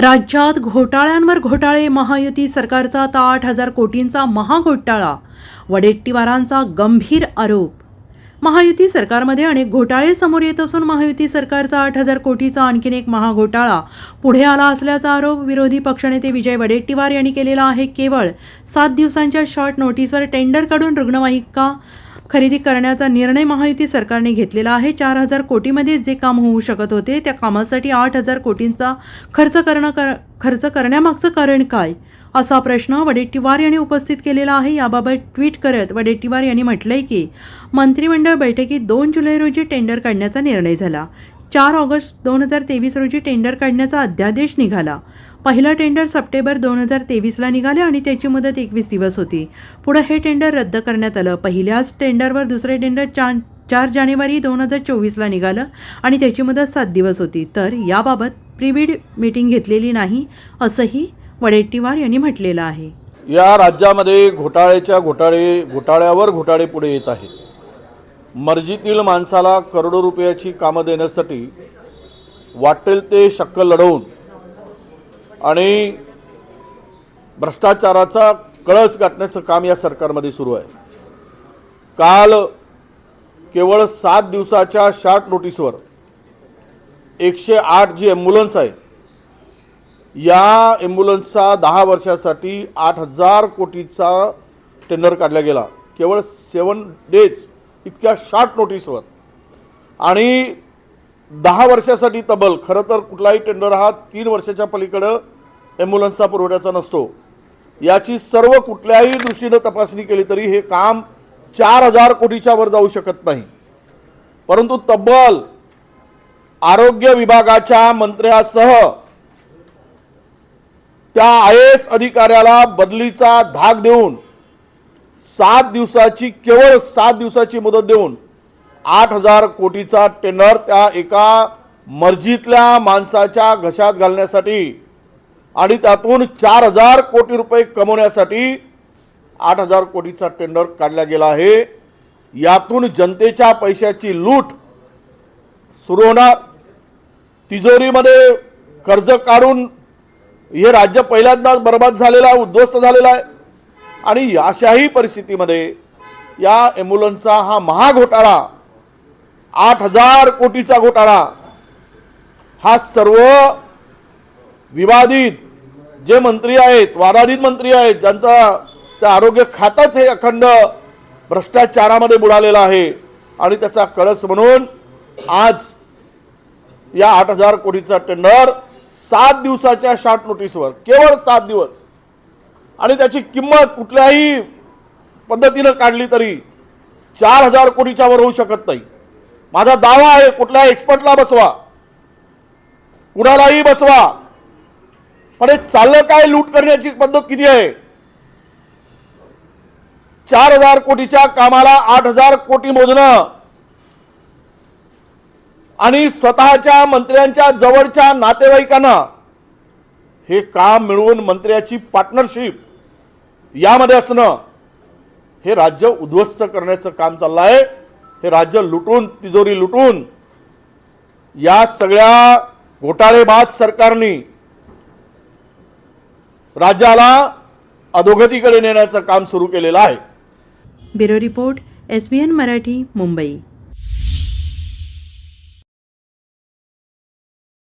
राज्यात घोटाळ्यांवर घोटाळे महायुती सरकारचा आता आठ हजार कोटींचा महाघोटाळा वडेट्टीवारांचा गंभीर आरोप. महायुती सरकारमध्ये अनेक घोटाळे समोर येत असून महायुती सरकारचा आठ हजार कोटीचा आणखीन एक महाघोटाळा पुढे आला असल्याचा आरोप विरोधी पक्षनेते विजय वडेट्टीवार यांनी केलेला आहे. केवळ सात दिवसांच्या शॉर्ट नोटीसवर टेंडर काढून रुग्णवाहिका खरेदी करण्याचा निर्णय महायुती सरकारने घेतलेला आहे. चार हजार कोटीमध्ये जे काम होऊ शकत होते त्या कामासाठी आठ हजार कोटींचा खर्च करणं कर खर्च करण्यामागचं कारण काय? असा प्रश्न वडेट्टीवार यांनी उपस्थित केलेला आहे. याबाबत ट्विट करत वडेट्टीवार यांनी म्हटलंय की मंत्रिमंडळ बैठकीत दोन जुलै रोजी टेंडर काढण्याचा निर्णय झाला. चार ऑगस्ट दोन हजार तेवीस रोजी टेंडर काढण्याचा अध्यादेश निघाला. पहिलं टेंडर सप्टेंबर दोन हजार तेवीसला निघाले आणि त्याची मुदत एकवीस दिवस होती. पुढं हे टेंडर रद्द करण्यात आलं. पहिल्याच टेंडरवर दुसरे टेंडर चार चार जानेवारी दोन हजार चोवीसला निघालं आणि त्याची मुदत सात दिवस होती. तर याबाबत प्रिबिड मीटिंग घेतलेली नाही असंही वडेट्टीवार यांनी म्हटलेलं आहे. या राज्यामध्ये घोटाळ्याच्या घोटाळे घोटाळ्यावर घोटाळे पुढे येत आहेत. मर्जीतील माणसाला करोडो रुपयाची कामं देण्यासाठी वाटेल ते शक्क लढवून आणि भ्रष्टाचाराचा कळस गाठण्याचं काम या सरकारमध्ये सुरू आहे. काल केवळ सात दिवसाच्या शॉर्ट नोटीसवर एकशे आठ जी ॲम्ब्युलन्स आहे या ॲम्ब्युलन्सचा दहा वर्षासाठी आठ हजार कोटीचा टेंडर काढला गेला. केवळ सेवन डेज इतक्या शॉर्ट नोटीसवर आणि दहा वर्षासाठी तब्बल खरं तर कुठलाही टेंडर हा तीन वर्षाच्या पलीकडं ॲम्ब्युलन्सचा पुरवठ्याचा नसतो. याची सर्व कुठल्याही दृष्टीनं तपासणी केली तरी हे काम चार हजार कोटीच्या वर जाऊ शकत नाही. परंतु तब्बल आरोग्य विभागाच्या मंत्र्यासह त्या आय एस अधिकाऱ्याला बदलीचा धाक देऊन सात दिवसाची केवळ सात दिवसाची मुदत देऊन आठ हजार कोटीचा टेंडर त्या एका मर्जीतल्या माणसाच्या घशात घालण्यासाठी आणि त्यातून चार हजार कोटी रुपये कमवण्यासाठी आठ हजार कोटीचा टेंडर काढला गेला आहे. यातून जनतेच्या पैशाची लूट सुरू होणार. तिजोरीमध्ये कर्ज काढून हे राज्य पहिल्यांदाच बर्बाद झालेलं आहे उद्ध्वस्त झालेलं आहे. आणि अशाही परिस्थितीमध्ये या ॲम्ब्युलन्सचा हा महाघोटाळा आठ हजार कोटीचा घोटाळा हा सर्व विवादित जे मंत्री आहेत वादाधित मंत्री आहेत ज्यांचा त्या आरोग्य खातंच हे अखंड भ्रष्टाचारामध्ये बुडालेलं आहे आणि त्याचा कळस म्हणून आज या आठ हजार कोटीचा टेंडर सात दिवसाच्या शॉर्ट नोटीसवर केवळ सात दिवस आणि त्याची किंमत कुठल्याही पद्धतीनं काढली तरी चार हजार कोटीच्या वर होऊ शकत नाही. माझा दावा आहे कुठल्या एक्सपर्टला बसवा. कुणालाही बसवा. पण हे चाललं काय लूट करण्याची पद्धत किती आहे? चार हजार कोटीच्या कामाला आठ हजार कोटी मोजणं आणि स्वतःच्या मंत्र्यांच्या जवळच्या नातेवाईकांना हे काम मिळवून मंत्र्याची पार्टनरशिप यामध्ये असणं हे राज्य उद्ध्वस्त करण्याचं काम चाललं आहे हे राज्य लुटून तिजोरी लुटून या सगळ्या घोटाळेबाज सरकारनी राज्याला अधोगतीकडे नेण्याचं काम सुरू केलेलं आहे. Bureau report S B N Marathi Mumbai.